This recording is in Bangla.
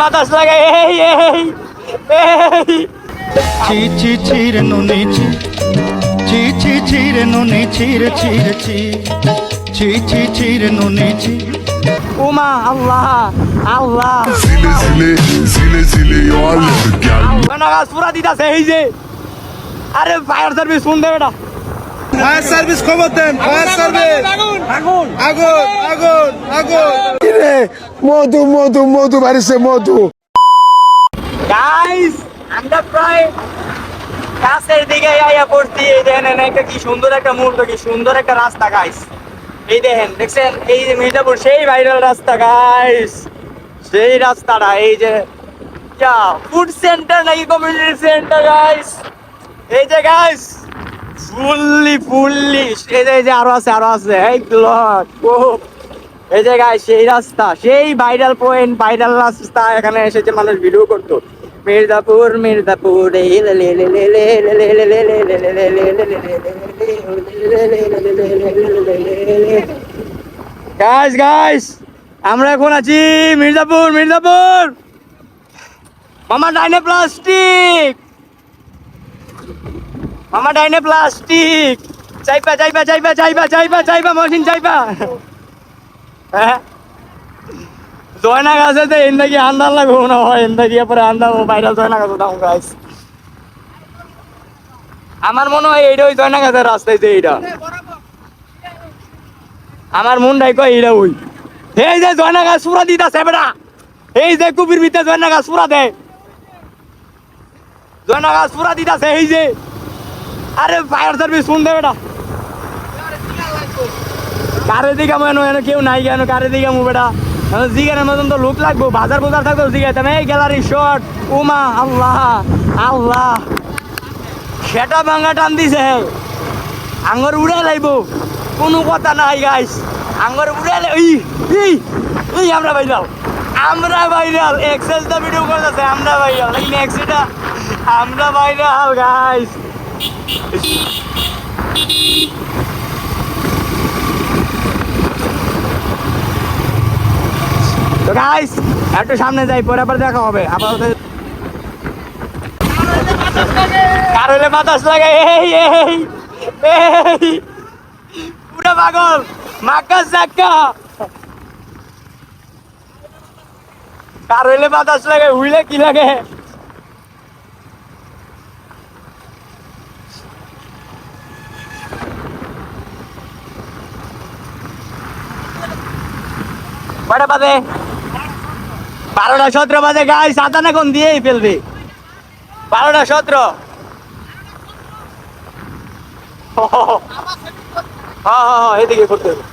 বাতাস লাগে এই এই ছি ছি ছিরে নুনি ছি। ছি ছি ছিরে নুনি ছিরে ছিরে ছি। ছি ছি ছিরে নুনি ছি। উমা আল্লাহ আল্লাহ। zile zile zile eu alerg Chiar Nagas পুরা দিতাছে এই যে। আরে ফায়ার সার্ভিস শুন দে বেটা। ফায়ার সার্ভিস খবর দেন ফায়ার সার্ভিস। আগুন আগুন আগুন। আগুন মধু মধু মধু বাড়িছে মধু। গাইস আমরা প্রায় কাছের দিকে আইয়া পড়ছি এই দেখেন একটা কি সুন্দর একটা মুহূর্ত কি সুন্দর একটা রাস্তা গাইস এই দেখেন দেখছেন? এই যে মির্জাপুর সেই ভাইরাল রাস্তা গাইস সেই রাস্তাটা এই যে ফুড সেন্টার নাকি কমিউনিটি সেন্টার গাইস এই যে গাইস ফুললি ফুললি এই যে এই যে আরও আছে আরও আছে এই ও এই যে গাইস সেই রাস্তা সেই ভাইরাল পয়েন্ট ভাইরাল রাস্তা এখানে এসেছে মানুষ ভিডিও করতো মির্জাপুর মির্জাপুর গাইস গাইস আমরা এখন আছি মির্জাপুর মির্জাপুর মামা ডাইনে প্লাস্টিক মামা ডাইনে প্লাস্টিক। চাইবা চাইবা চাইবা চাইবা চাইবা চাইবা মশিন চাইবা হ্যাঁ? জয়না গাছে তো এন নাকি আন্দার লাগবো না হয় এন নাকি পরে আন্দার বাইরে জয়না গাছে দাম গাছ আমার মনে হয় এইটা ওই জয়না গাছের রাস্তায় যে এইটা আমার মন ডাই কয় এইটা ওই। এই যে জয়না গাছ পুরা দিতাছে বেটা। এই যে কুপির ভিতরে জয়না গাছ পুরা দেয় জয়না গাছ পুরা দিতাছে, এই যে। আরে ফায়ার সার্ভিস শুন দে বেটা। কারে দিকে মনে হয় কেউ নাই কেন? কারে দিকে মু বেটা? জিগানের মতন তো লোক লাগবো বাজার বাজার থাকতো জিগাইতাম এই গ্যালারি শর্ট উমা, আল্লাহ আল্লাহ। সেটা ভাঙা টান দিছে আঙ্গর উড়ে লাইব কোনো কথা নাই গাইস আঙ্গর উড়ে এই এই এই আমরা ভাইরাল আমরা ভাইরাল এক্সেস দা ভিডিও করতেছে আমরা ভাইরাল নেক্সট এটা আমরা ভাইরাল গাইস তো গাইস একটু সামনে যাই, পরে আবার দেখা হবে। আবার কারলে বাতাস লাগে? এই এই পুরা পাগল। মাক্কা চাক্কা কারলে বাতাস লাগে? উইলে কি লাগে? কয়টা বাজে? বারোটা সতেরো বাজে গাই সাতান এখন দিয়েই ফেলবে? বারোটা সতেরো। হ্যাঁ হ্যাঁ হ্যাঁ এদিকে করতে হবে।